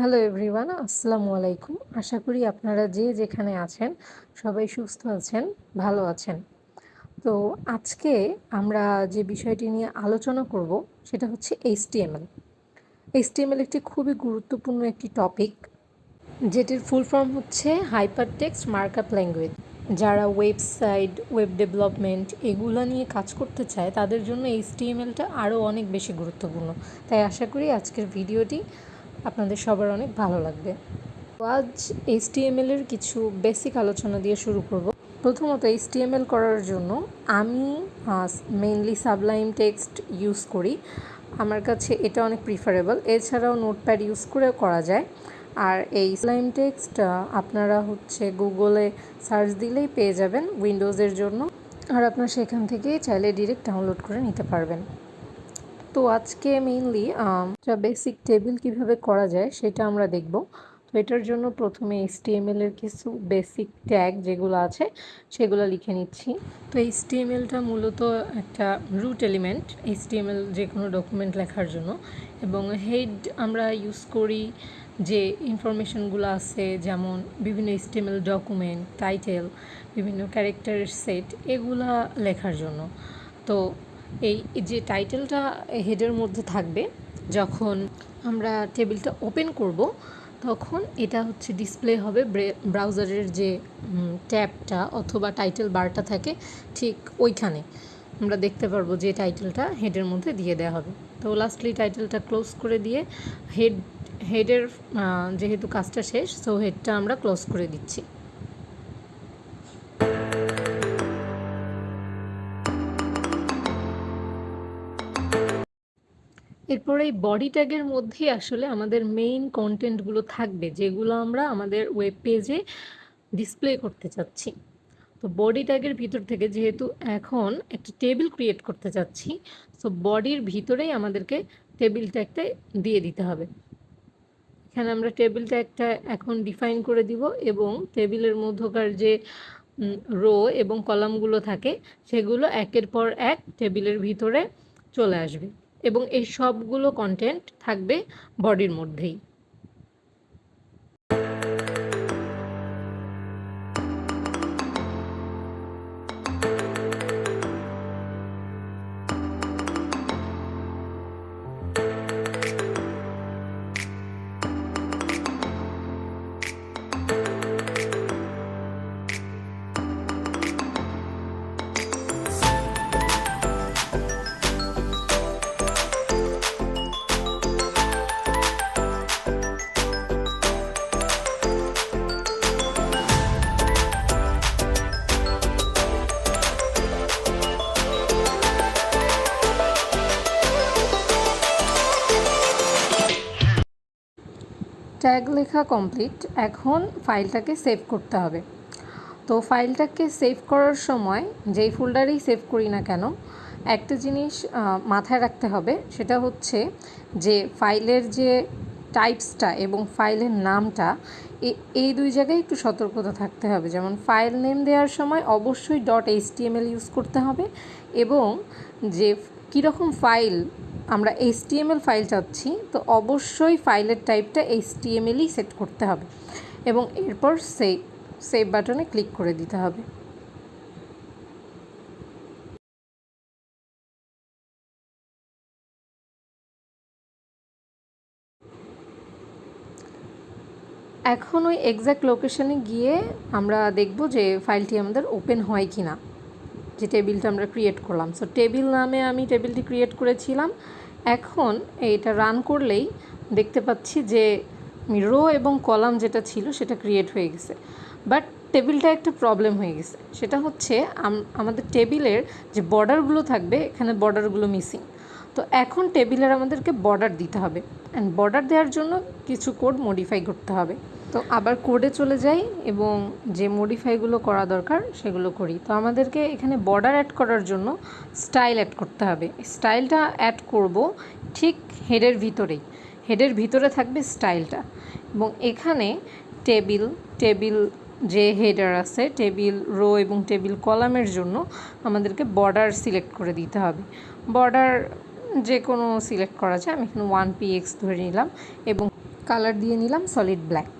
Hello everyone আসসালামু আলাইকুম আশা করি আপনারা যে যেখানে আছেন, সবাই সুস্থ আছেন, ভালো আছেন। তো আজকে আমরা যে বিষয়টি নিয়ে আলোচনা করব, সেটা হচ্ছে এইচটিএমএল এইচটিএমএল একটি খুবই গুরুত্বপূর্ণ একটি টপিক যেটির ফুল ফর্ম হচ্ছে হাইপার টেক্সট মার্কআপ ল্যাঙ্গুয়েজ যারা ওয়েবসাইট ওয়েব ডেভেলপমেন্ট এগুলো নিয়ে কাজ করতে চায়, তাদের জন্য এইচটিএমএলটা আরও অনেক বেশি গুরুত্বপূর্ণ। তাই আশা করি আজকের ভিডিওটি আপনাদের সবার অনেক ভালো লাগবে। আজ এইচটিএমএল এর কিছু বেসিক আলোচনা দিয়ে শুরু করব। প্রথমত এইচটিএমএল করার জন্য আমি মেইনলি সাবলাইম টেক্সট ইউজ করি। আমার কাছে এটা অনেক প্রিফারেবল এছাড়াও নোটপ্যাড ইউজ করেও করা যায়। আর এই স্লাইম টেক্সট আপনারা হচ্ছে গুগলে সার্চ দিলেই পেয়ে যাবেন উইন্ডোজের জন্য। আর আপনার সেখান থেকে চাইলে ডিরেক্ট ডাউনলোড করে নিতে পারবেন। তো আজকে মেইনলি একটা বেসিক টেবিল কীভাবে করা যায় সেটা আমরা দেখব। তো এটার জন্য প্রথমে এইচটিএমএল এর কিছু বেসিক ট্যাগ যেগুলো আছে সেগুলো লিখে নিচ্ছি। তো এইচটিএমএলটা মূলত একটা রুট এলিমেন্ট এইচটিএমএল যে কোনো ডকুমেন্ট লেখার জন্য। এবং হেড আমরা ইউজ করি যে ইনফরমেশনগুলো আছে, যেমন বিভিন্ন এইচটিএমএল ডকুমেন্ট টাইটেল বিভিন্ন ক্যারেক্টারের সেট এগুলা লেখার জন্য। তো এই যে টাইটেলটা হেডের মধ্যে থাকবে, যখন আমরা টেবিলটা ওপেন করব, তখন এটা হচ্ছে ডিসপ্লে হবে ব্রাউজারের যে ট্যাবটা অথবা টাইটেল বারটা থাকে ঠিক ওইখানে। আমরা দেখতে পারব যে টাইটেলটা হেডের মধ্যে দিয়ে দেওয়া হবে। তো লাস্টলি টাইটেলটা ক্লোজ করে দিয়ে হেড হেডের যেহেতু কাজটা শেষ সো হেডটা আমরা ক্লোজ করে দিচ্ছি। এরপর এই বডি ট্যাগের মধ্যেই আসলে আমাদের মেইন কন্টেন্টগুলো থাকবে, যেগুলো আমরা আমাদের ওয়েব পেজে ডিসপ্লে করতে চাচ্ছি। তো বডি ট্যাগের ভিতর থেকে যেহেতু এখন একটা টেবিল ক্রিয়েট করতে চাচ্ছি সো বডির ভিতরেই আমাদেরকে টেবিল ট্যাগটা দিয়ে দিতে হবে। এখানে আমরা টেবিল ট্যাগটা এখন ডিফাইন করে দিব এবং টেবিলের মধ্যকার যে রো এবং কলামগুলো থাকে, সেগুলো একের পর এক টেবিলের ভিতরে চলে আসবে। এবং এই সবগুলো কন্টেন্ট থাকবে বডির মধ্যেই। ট্যাগ লেখা কমপ্লিট, এখন ফাইলটাকে সেভ করতে হবে। তো ফাইলটাকে সেভ করার সময়, যেই ফোল্ডারেই সেভ করি না কেন, একটা জিনিস মাথায় রাখতে হবে, সেটা হচ্ছে যে ফাইলের যে টাইপসটা এবং ফাইলের নামটা এই দুই জায়গায় একটু সতর্কতা থাকতে হবে। যেমন ফাইল নেম দেওয়ার সময় অবশ্যই ডট এইচটিএমএল ইউজ করতে হবে এবং যে কীরকম ফাইল আমরা এইচটিএমএল ফাইল চাচ্ছি, তো অবশ্যই ফাইলের টাইপটা এইচটিএমএলই সেট করতে হবে এবং এরপর সে সেভ বাটনে ক্লিক করে দিতে হবে। এখন ওই এক্স্যাক্ট লোকেশনে গিয়ে আমরা দেখব যে ফাইলটি আমাদের ওপেন হয় কি না যে টেবিলটা আমরা ক্রিয়েট করলাম। সো টেবিল নামে আমি টেবিলটি ক্রিয়েট করেছিলাম। এখন এটা রান করলেই দেখতে পাচ্ছি যে রো এবং কলাম যেটা ছিল সেটা ক্রিয়েট হয়ে গেছে। বাট টেবিলটা একটা প্রবলেম হয়ে গেছে। সেটা হচ্ছে আমাদের টেবিলের যে বর্ডারগুলো থাকবে, এখানে বর্ডারগুলো মিসিং তো এখন টেবিলের আমাদেরকে বর্ডার দিতে হবে। অ্যান্ড বর্ডার দেওয়ার জন্য কিছু কোড মডিফাই করতে হবে। তো আবার কোডে চলে যাই এবং যে মডিফাইগুলো করা দরকার সেগুলো করি। তো আমাদেরকে এখানে বর্ডার অ্যাড করার জন্য স্টাইল অ্যাড করতে হবে। স্টাইলটা অ্যাড করব ঠিক হেডের ভিতরেই। হেডের ভিতরে থাকবে স্টাইলটা এবং এখানে টেবিল টেবিল যে হেডার আছে টেবিল রো এবং টেবিল কলামের জন্য আমাদেরকে বর্ডার সিলেক্ট করে দিতে হবে। বর্ডার যে কোনো সিলেক্ট করা যায়। আমি এখানে ওয়ান পি এক্স ধরে নিলাম এবং কালার দিয়ে নিলাম সলিড ব্ল্যাক